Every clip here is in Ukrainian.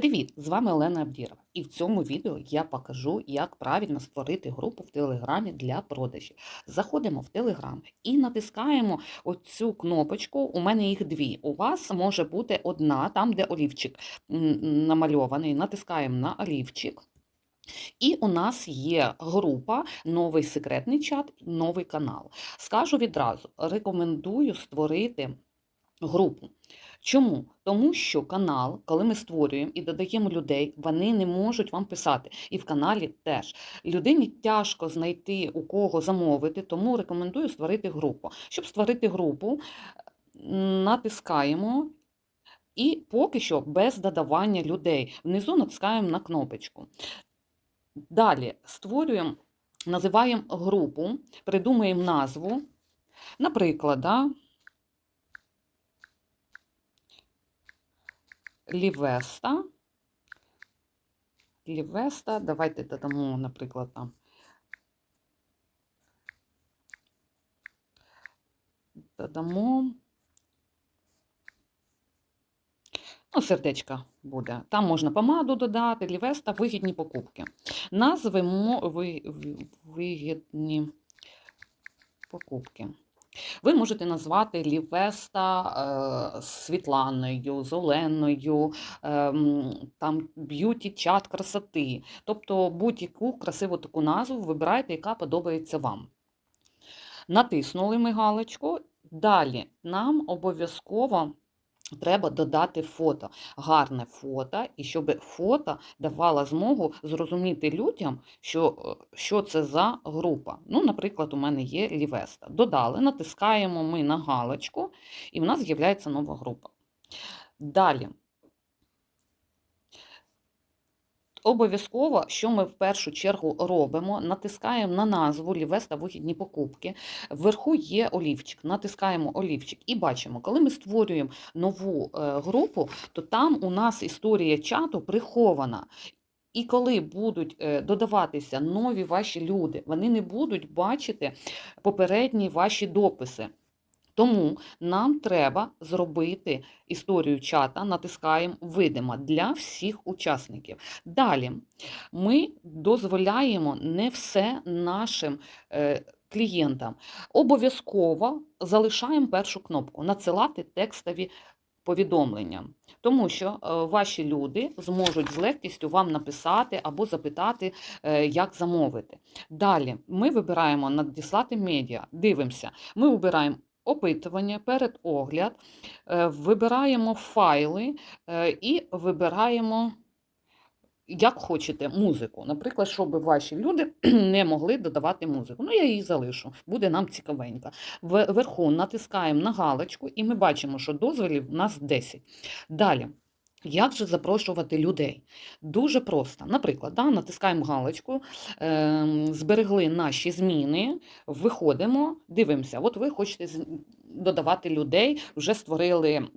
Привіт! З вами Олена Абдірова. І в цьому відео я покажу, як правильно створити групу в Телеграмі для продажів. Заходимо в Телеграм і натискаємо оцю кнопочку. У мене їх дві. У вас може бути одна, там, де олівчик намальований. Натискаємо на олівчик. І у нас є група, новий секретний чат, новий канал. Скажу відразу: рекомендую створити групу. Чому? Тому що канал, коли ми створюємо і додаємо людей, вони не можуть вам писати. І в каналі теж. Людині тяжко знайти у кого замовити, тому рекомендую створити групу. Щоб створити групу, натискаємо. І поки що без додавання людей. Внизу натискаємо на кнопочку. Далі створюємо, називаємо групу, придумуємо назву. Наприклад, да, Лівеста. Лівеста. Давайте додамо, наприклад, там. Додамо. Ну, сердечка буде. Там можна помаду додати, лівеста, вигідні покупки. Назвемо ви, ви- вигідні покупки. Ви можете назвати Лівеста е, Світланою, Зеленою, ем, там б'юті-чат красоти. Тобто будь-яку красиву таку назву вибирайте, яка подобається вам. Натиснули ми галочку. Далі нам обов'язково треба додати фото, гарне фото, і щоб фото давало змогу зрозуміти людям, що, е, що це за група. Ну, наприклад, у мене є Лівеста. Додали, натискаємо ми на галочку, і в нас з'являється нова група. Далі. Обов'язково, що ми в першу чергу робимо, натискаємо на назву Лівеста вигідні покупки. Вверху є олівчик, натискаємо олівчик і бачимо, коли ми створюємо нову е, групу, то там у нас історія чату прихована. І коли будуть е, додаватися нові ваші люди, вони не будуть бачити попередні ваші дописи. Тому нам треба зробити історію чата, натискаємо видимо для всіх учасників. Далі ми дозволяємо не все нашим е, клієнтам. Обов'язково залишаємо першу кнопку надсилати текстові повідомлення, тому що е, ваші люди зможуть з легкістю вам написати або запитати, е, як замовити. Далі ми вибираємо надіслати медіа, дивимося, ми вибираємо опитування, передогляд, огляд, вибираємо файли е, і вибираємо. Як хочете музику, наприклад, щоб ваші люди не могли додавати музику. Ну, я її залишу, буде нам цікавенько. Вверху натискаємо на галочку, і ми бачимо, що дозволів у нас 10. Далі. Як же запрошувати людей? Дуже просто. Наприклад, да, натискаємо галочку, е, зберегли наші зміни, виходимо, дивимося. От ви хочете додавати людей, вже створили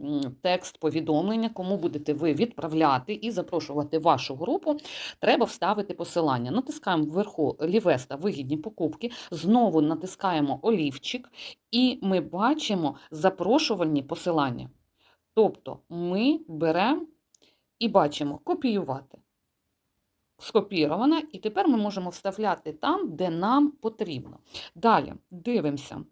текст повідомлення, кому будете ви відправляти і запрошувати вашу групу. Треба вставити посилання. Натискаємо вверху лівеста вигідні покупки, знову натискаємо олівчик, і ми бачимо запрошувальні посилання. Тобто ми беремо і бачимо копіювати. Скопірована, і тепер ми можемо вставляти там, де нам потрібно. Далі дивимося.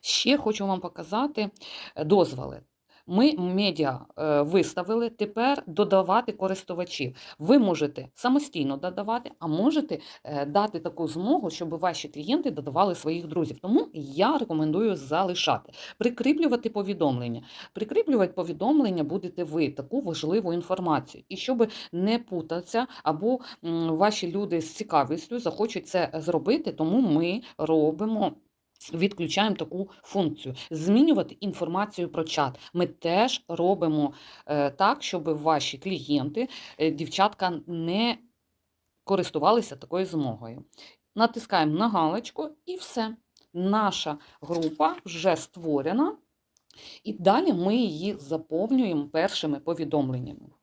Ще хочу вам показати дозволи. Ми медіа е, виставили, тепер додавати користувачів. Ви можете самостійно додавати, а можете е, дати таку змогу, щоб ваші клієнти додавали своїх друзів. Тому я рекомендую залишати, прикріплювати повідомлення. Прикріплювати повідомлення будете ви таку важливу інформацію. І щоб не путатися, або ваші люди з цікавістю захочуть це зробити, тому ми робимо. Відключаємо таку функцію. Змінювати інформацію про чат. Ми теж робимо е, так, щоб ваші клієнти, е, дівчатка, не користувалися такою змогою. Натискаємо на галочку і все. Наша група вже створена, і далі ми її заповнюємо першими повідомленнями.